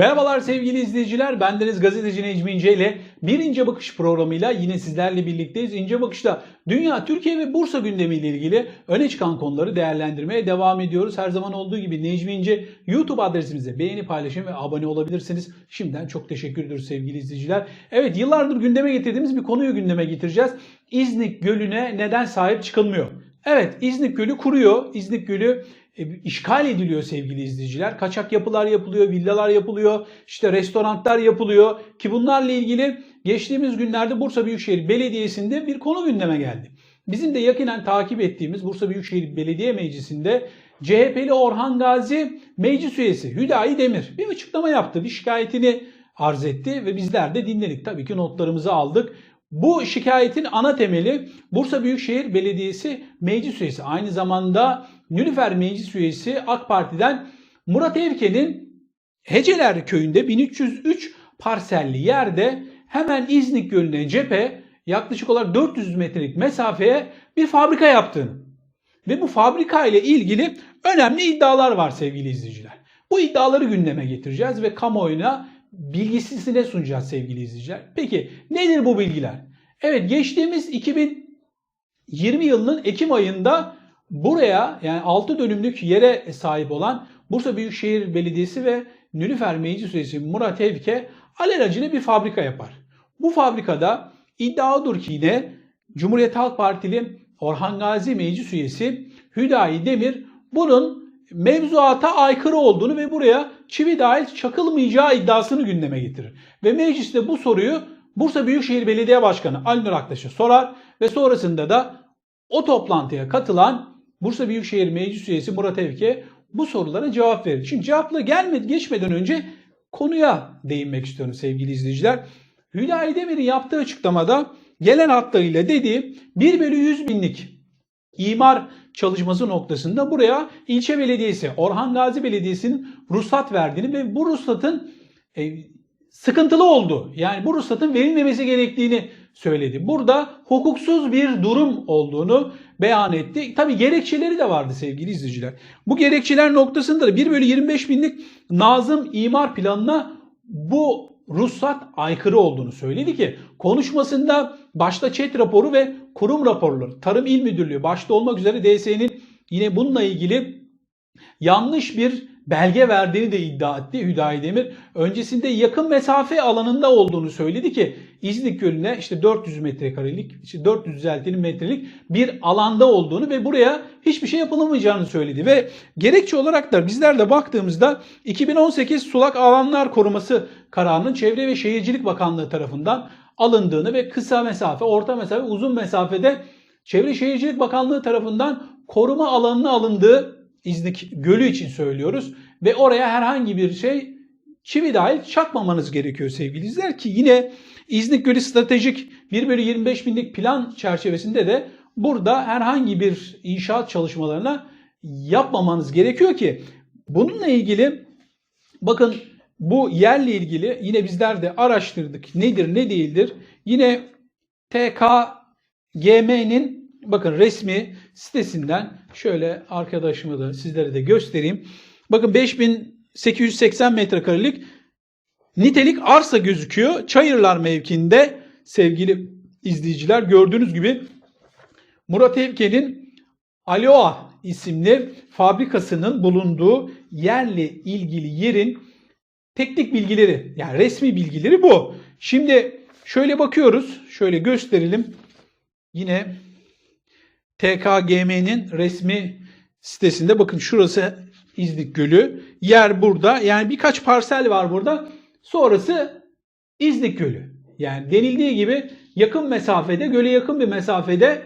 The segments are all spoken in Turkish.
Merhabalar sevgili izleyiciler. Bendeniz gazeteci Necmi İnce ile bir İnce Bakış programıyla yine sizlerle birlikteyiz. İnce Bakış'ta dünya, Türkiye ve Bursa gündemiyle ilgili öne çıkan konuları değerlendirmeye devam ediyoruz. Her zaman olduğu gibi Necmi İnce YouTube adresimize beğeni, paylaşım ve abone olabilirsiniz. Şimdiden çok teşekkür ediyoruz sevgili izleyiciler. Evet yıllardır gündeme getirdiğimiz bir konuyu gündeme getireceğiz. İznik Gölü'ne neden sahip çıkılmıyor? Evet İznik Gölü kuruyor. İznik Gölü işgal ediliyor sevgili izleyiciler. Kaçak yapılar yapılıyor, villalar yapılıyor, işte restoranlar yapılıyor ki bunlarla ilgili geçtiğimiz günlerde Bursa Büyükşehir Belediyesi'nde bir konu gündeme geldi. Bizim de yakinen takip ettiğimiz Bursa Büyükşehir Belediye Meclisi'nde CHP'li Orhan Gazi meclis üyesi Hüdayi Demir bir açıklama yaptı. Bir şikayetini arz etti ve bizler de dinledik. Tabii ki notlarımızı aldık. Bu şikayetin ana temeli Bursa Büyükşehir Belediyesi meclis üyesi. Aynı zamanda Nülüfer meclis üyesi AK Parti'den Murat Evken'in Heceler köyünde 1303 parselli yerde hemen İznik Gölü'ne cephe yaklaşık olarak 400 metrelik mesafeye bir fabrika yaptığını ve bu fabrika ile ilgili önemli iddialar var sevgili izleyiciler. Bu iddiaları gündeme getireceğiz ve kamuoyuna bilgisizine sunacağız sevgili izleyiciler. Peki nedir bu bilgiler? Evet geçtiğimiz 2020 yılının Ekim ayında buraya yani 6 dönümlük yere sahip olan Bursa Büyükşehir Belediyesi ve Nülüfer Meclis Üyesi Murat Evke alelacele bir fabrika yapar. Bu fabrikada iddia odur ki yine Cumhuriyet Halk Partili Orhan Gazi Meclis Üyesi Hüdayi Demir bunun mevzuata aykırı olduğunu ve buraya çivi dahil çakılmayacağı iddiasını gündeme getirir. Ve mecliste bu soruyu Bursa Büyükşehir Belediye Başkanı Ali Nur Aktaş'a sorar ve sonrasında da o toplantıya katılan Bursa Büyükşehir Meclis Üyesi Murat Evke bu sorulara cevap verir. Şimdi cevapla gelmedi geçmeden önce konuya değinmek istiyorum sevgili izleyiciler. Hüdayi Demir'in yaptığı açıklamada gelen hatlarıyla dediği 1 bölü 100 binlik imar çalışması noktasında buraya ilçe belediyesi, Orhan Gazi Belediyesi'nin ruhsat verdiğini ve bu ruhsatın e, sıkıntılı oldu. Yani bu ruhsatın verilmemesi gerektiğini söyledi. Burada hukuksuz bir durum olduğunu beyan etti. Tabi gerekçeleri de vardı sevgili izleyiciler. Bu gerekçeler noktasında da 1 bölü 25 binlik Nazım imar planına bu ruhsat aykırı olduğunu söyledi ki konuşmasında başta ÇED raporu ve kurum raporları, Tarım İl Müdürlüğü başta olmak üzere DSE'nin yine bununla ilgili yanlış bir belge verdiğini de iddia etti Hüdayi Demir. Öncesinde yakın mesafe alanında olduğunu söyledi ki İznik Gölü'ne işte 400 metrekarelik, işte 450 metrelik bir alanda olduğunu ve buraya hiçbir şey yapılamayacağını söyledi. Ve gerekçe olarak da bizler de baktığımızda 2018 sulak alanlar koruması kararının Çevre ve Şehircilik Bakanlığı tarafından alındığını ve kısa mesafe, orta mesafe, uzun mesafede Çevre Şehircilik Bakanlığı tarafından koruma alanına alındığı İznik Gölü için söylüyoruz. Ve oraya herhangi bir şey çivi dahil çakmamanız gerekiyor sevgili izler ki yine İznik Gölü stratejik 1 bölü 25 binlik plan çerçevesinde de burada herhangi bir inşaat çalışmalarına yapmamanız gerekiyor ki bununla ilgili bakın bu yerle ilgili yine bizler de araştırdık nedir ne değildir. Yine TKGM'nin bakın resmi sitesinden şöyle arkadaşımı da sizlere de göstereyim. Bakın 5880 metrekarelik nitelik arsa gözüküyor. Çayırlar mevkinde sevgili izleyiciler gördüğünüz gibi Murat Evken'in Aloa isimli fabrikasının bulunduğu yerle ilgili yerin teknik bilgileri yani resmi bilgileri bu. Şimdi şöyle bakıyoruz. Şöyle gösterelim. Yine TKGM'nin resmi sitesinde bakın şurası İznik Gölü. Yer burada. Yani birkaç parsel var burada. Sonrası İznik Gölü. Yani denildiği gibi yakın mesafede, göle yakın bir mesafede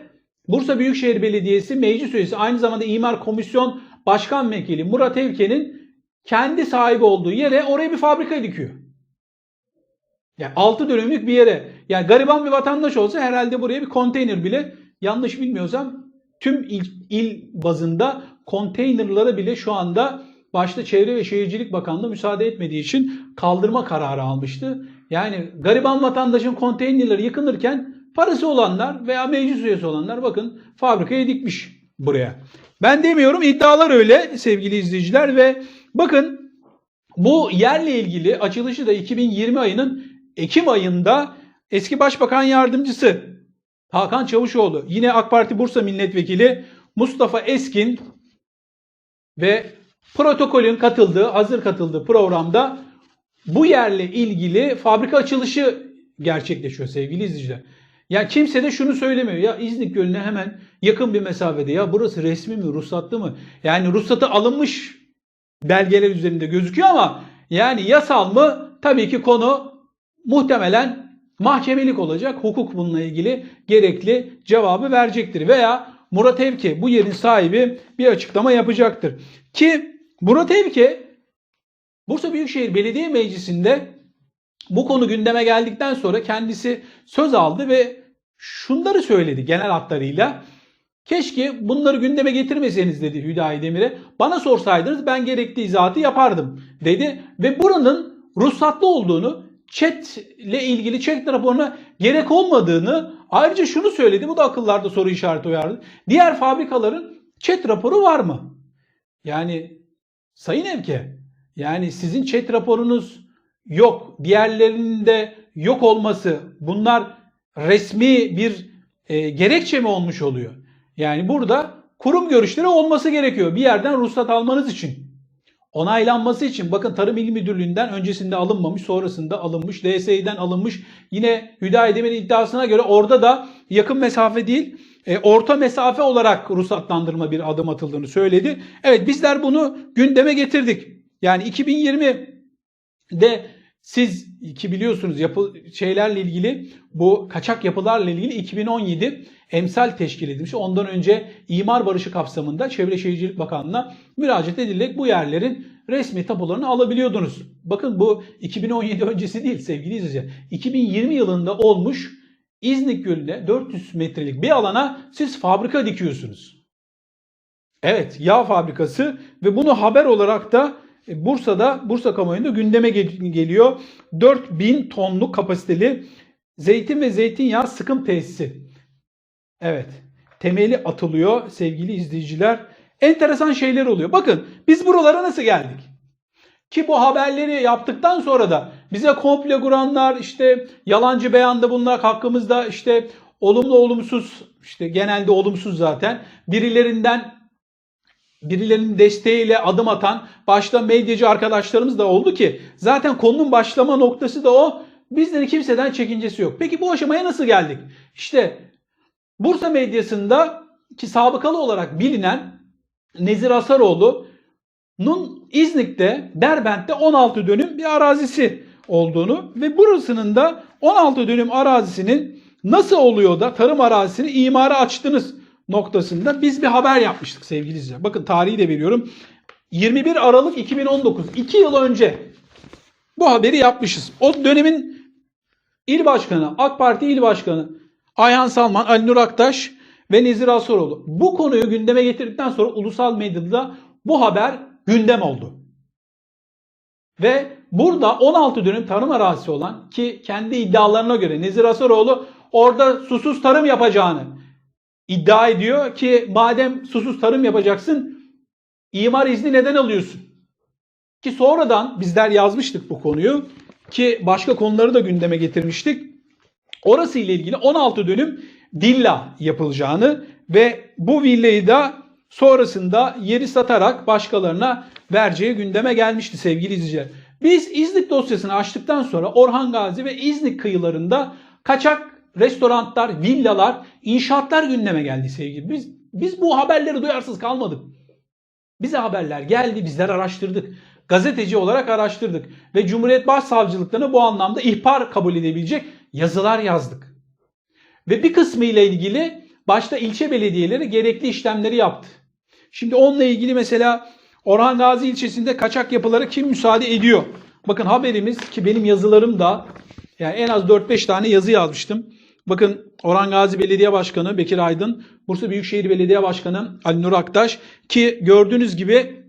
Bursa Büyükşehir Belediyesi meclis üyesi aynı zamanda İmar Komisyon Başkan Vekili Murat Evken'in kendi sahibi olduğu yere oraya bir fabrika dikiyor. Yani 6 dönümlük bir yere. Yani gariban bir vatandaş olsa herhalde buraya bir konteyner bile yanlış bilmiyorsam tüm il, il bazında konteynerlara bile şu anda başta Çevre ve Şehircilik Bakanlığı müsaade etmediği için kaldırma kararı almıştı. Yani gariban vatandaşın konteynerleri yıkılırken parası olanlar veya meclis üyesi olanlar bakın fabrikaya dikmiş buraya. Ben demiyorum iddialar öyle sevgili izleyiciler ve bakın Bu yerle ilgili açılışı da 2020 ayının Ekim ayında eski Başbakan Yardımcısı Hakan Çavuşoğlu, yine AK Parti Bursa Milletvekili Mustafa Eskin ve protokolün katıldığı, hazır katıldığı programda bu yerle ilgili fabrika açılışı gerçekleşiyor sevgili izleyiciler. Ya kimse de şunu söylemiyor. Ya İznik Gölü'ne hemen yakın bir mesafede. Ya burası resmi mi, ruhsatlı mı? Yani ruhsatı alınmış belgeler üzerinde gözüküyor ama yani yasal mı? Tabii ki konu muhtemelen mahkemelik olacak. Hukuk bununla ilgili gerekli cevabı verecektir. Veya Murat Evke bu yerin sahibi bir açıklama yapacaktır. Ki Murat Evke Bursa Büyükşehir Belediye Meclisi'nde bu konu gündeme geldikten sonra kendisi söz aldı ve şunları söyledi genel hatlarıyla. Keşke bunları gündeme getirmeseniz dedi Hüdayi Demir'e. Bana sorsaydınız ben gerekli izahatı yapardım dedi. Ve buranın ruhsatlı olduğunu, chat ile ilgili chat raporuna gerek olmadığını ayrıca şunu söyledi. Bu da akıllarda soru işareti uyardı. Diğer fabrikaların chat raporu var mı? Yani Sayın Evke yani sizin chat raporunuz yok. Diğerlerinin de yok olması bunlar resmi bir e, gerekçe mi olmuş oluyor? Yani burada kurum görüşleri olması gerekiyor bir yerden ruhsat almanız için. Onaylanması için bakın Tarım İl Müdürlüğü'nden öncesinde alınmamış sonrasında alınmış DSİ'den alınmış. Yine Hüdayi Demir'in iddiasına göre orada da yakın mesafe değil e, orta mesafe olarak ruhsatlandırma bir adım atıldığını söyledi. Evet bizler bunu gündeme getirdik. Yani 2020'de siz ki biliyorsunuz yapı şeylerle ilgili bu kaçak yapılarla ilgili 2017 emsal teşkil edilmiş. Ondan önce imar barışı kapsamında Çevre Şehircilik Bakanlığı'na müracaat edilerek bu yerlerin resmi tapularını alabiliyordunuz. Bakın bu 2017 öncesi değil sevgili izleyiciler. 2020 yılında olmuş İznik Gölü'ne 400 metrelik bir alana siz fabrika dikiyorsunuz. Evet yağ fabrikası ve bunu haber olarak da Bursa'da, Bursa kamuoyunda gündeme geliyor. 4000 tonluk kapasiteli zeytin ve zeytinyağı sıkım tesisi. Evet, temeli atılıyor sevgili izleyiciler. Enteresan şeyler oluyor. Bakın biz buralara nasıl geldik? Ki bu haberleri yaptıktan sonra da bize komple kuranlar işte yalancı beyanda bunlar hakkımızda işte olumlu olumsuz işte genelde olumsuz zaten birilerinden birilerinin desteğiyle adım atan başta medyacı arkadaşlarımız da oldu ki zaten konunun başlama noktası da o. Bizlerin kimseden çekincesi yok. Peki bu aşamaya nasıl geldik? İşte Bursa medyasında ki sabıkalı olarak bilinen Nezir Asaroğlu'nun İznik'te, Derbent'te 16 dönüm bir arazisi olduğunu ve burasının da 16 dönüm arazisinin nasıl oluyor da tarım arazisini imara açtınız noktasında biz bir haber yapmıştık sevgili izleyiciler. Bakın tarihi de veriyorum. 21 Aralık 2019. 2 yıl önce bu haberi yapmışız. O dönemin il başkanı, AK Parti il başkanı Ayhan Salman, Ali Nur Aktaş ve Nezir Asoroğlu. Bu konuyu gündeme getirdikten sonra ulusal medyada bu haber gündem oldu. Ve burada 16 dönüm tarım arazisi olan ki kendi iddialarına göre Nezir Asoroğlu orada susuz tarım yapacağını iddia ediyor ki madem susuz tarım yapacaksın imar izni neden alıyorsun? Ki sonradan bizler yazmıştık bu konuyu ki başka konuları da gündeme getirmiştik. Orası ile ilgili 16 dönüm villa yapılacağını ve bu villayı da sonrasında yeri satarak başkalarına vereceği gündeme gelmişti sevgili izleyiciler. Biz İznik dosyasını açtıktan sonra Orhan Gazi ve İznik kıyılarında kaçak restoranlar, villalar, inşaatlar gündeme geldi sevgili. Biz, biz bu haberleri duyarsız kalmadık. Bize haberler geldi, bizler araştırdık. Gazeteci olarak araştırdık. Ve Cumhuriyet Başsavcılıklarına bu anlamda ihbar kabul edebilecek yazılar yazdık. Ve bir kısmı ile ilgili başta ilçe belediyeleri gerekli işlemleri yaptı. Şimdi onunla ilgili mesela Orhan Gazi ilçesinde kaçak yapılara kim müsaade ediyor? Bakın haberimiz ki benim yazılarım da yani en az 4-5 tane yazı yazmıştım. Bakın Orhan Gazi Belediye Başkanı Bekir Aydın, Bursa Büyükşehir Belediye Başkanı Ali Nur Aktaş ki gördüğünüz gibi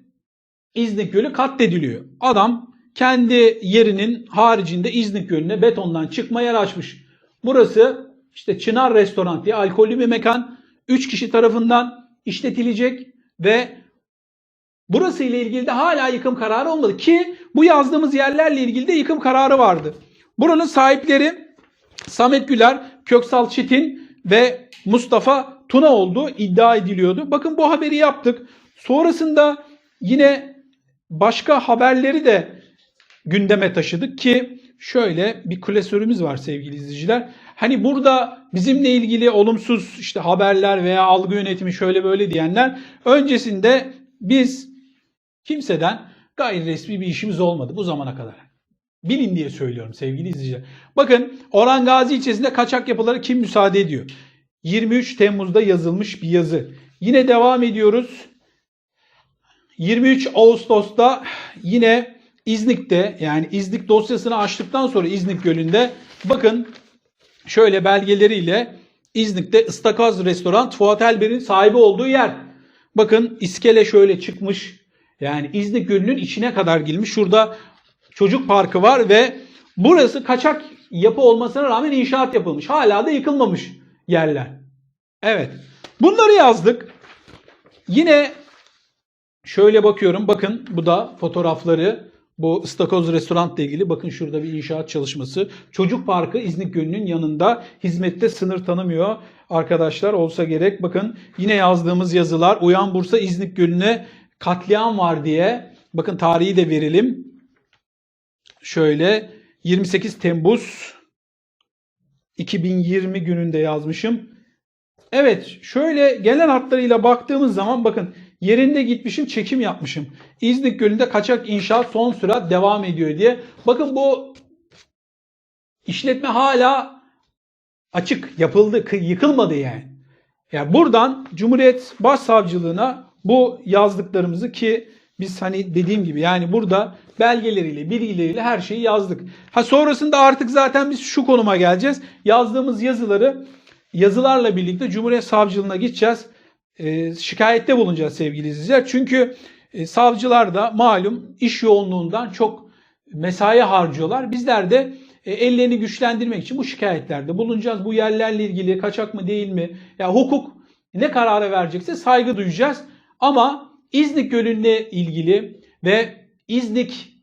İznik Gölü katlediliyor. Adam kendi yerinin haricinde İznik Gölü'ne betondan çıkma yer açmış. Burası işte Çınar Restoran diye alkollü bir mekan. 3 kişi tarafından işletilecek ve Burası ile ilgili de hala yıkım kararı olmadı ki bu yazdığımız yerlerle ilgili de yıkım kararı vardı. Buranın sahipleri Samet Güler, Köksal Çetin ve Mustafa Tuna olduğu iddia ediliyordu. Bakın bu haberi yaptık. Sonrasında yine başka haberleri de gündeme taşıdık ki şöyle bir klasörümüz var sevgili izleyiciler. Hani burada bizimle ilgili olumsuz işte haberler veya algı yönetimi şöyle böyle diyenler öncesinde biz kimseden gayri resmi bir işimiz olmadı bu zamana kadar. Bilin diye söylüyorum sevgili izleyiciler. Bakın Orhan Gazi ilçesinde kaçak yapıları kim müsaade ediyor? 23 Temmuz'da yazılmış bir yazı. Yine devam ediyoruz. 23 Ağustos'ta yine İznik'te yani İznik dosyasını açtıktan sonra İznik Gölü'nde bakın şöyle belgeleriyle İznik'te ıstakoz restoran Fuat Elber'in sahibi olduğu yer. Bakın iskele şöyle çıkmış. Yani İznik Gölü'nün içine kadar girmiş. Şurada çocuk parkı var ve burası kaçak yapı olmasına rağmen inşaat yapılmış. Hala da yıkılmamış yerler. Evet. Bunları yazdık. Yine şöyle bakıyorum. Bakın bu da fotoğrafları. Bu ıstakoz restoranla ilgili bakın şurada bir inşaat çalışması. Çocuk Parkı İznik Gölü'nün yanında hizmette sınır tanımıyor. Arkadaşlar olsa gerek. Bakın yine yazdığımız yazılar. Uyan Bursa İznik Gölü'ne katliam var diye. Bakın tarihi de verelim. Şöyle 28 Temmuz 2020 gününde yazmışım. Evet şöyle gelen hatlarıyla baktığımız zaman bakın yerinde gitmişim çekim yapmışım. İznik Gölü'nde kaçak inşaat son sürat devam ediyor diye. Bakın bu işletme hala açık yapıldı yıkılmadı yani. Yani buradan Cumhuriyet Başsavcılığına bu yazdıklarımızı ki biz hani dediğim gibi yani burada belgeleriyle, bilgileriyle her şeyi yazdık. Ha sonrasında artık zaten biz şu konuma geleceğiz. Yazdığımız yazıları yazılarla birlikte Cumhuriyet Savcılığına gideceğiz. E, şikayette bulunacağız sevgili izleyiciler. Çünkü e, savcılar da malum iş yoğunluğundan çok mesai harcıyorlar. Bizler de e, ellerini güçlendirmek için bu şikayetlerde bulunacağız. Bu yerlerle ilgili kaçak mı değil mi? Ya hukuk ne karara verecekse saygı duyacağız. Ama İznik Gölü'ne ilgili ve İznik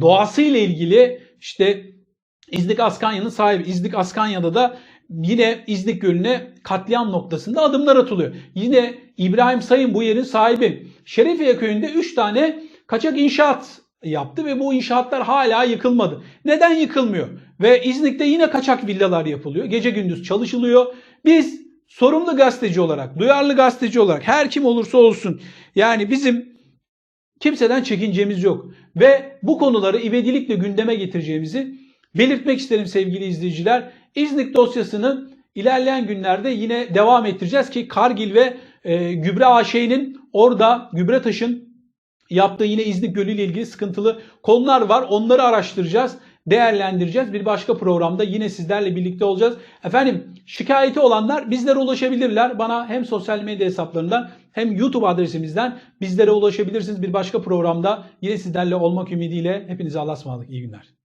doğasıyla ilgili işte İznik Askanya'nın sahibi İznik Askanya'da da yine İznik Gölü'ne katliam noktasında adımlar atılıyor. Yine İbrahim Sayın bu yerin sahibi. Şerefiye köyünde 3 tane kaçak inşaat yaptı ve bu inşaatlar hala yıkılmadı. Neden yıkılmıyor? Ve İznik'te yine kaçak villalar yapılıyor. Gece gündüz çalışılıyor. Biz sorumlu gazeteci olarak, duyarlı gazeteci olarak her kim olursa olsun yani bizim kimseden çekincemiz yok. Ve bu konuları ivedilikle gündeme getireceğimizi belirtmek isterim sevgili izleyiciler. İznik dosyasını ilerleyen günlerde yine devam ettireceğiz ki Kargil ve e, Gübre AŞ'nin orada Gübre Taş'ın yaptığı yine İznik Gölü ile ilgili sıkıntılı konular var. Onları araştıracağız, değerlendireceğiz. Bir başka programda yine sizlerle birlikte olacağız. Efendim şikayeti olanlar bizlere ulaşabilirler. Bana hem sosyal medya hesaplarından hem YouTube adresimizden bizlere ulaşabilirsiniz. Bir başka programda yine sizlerle olmak ümidiyle hepinize Allah'a ısmarladık. İyi günler.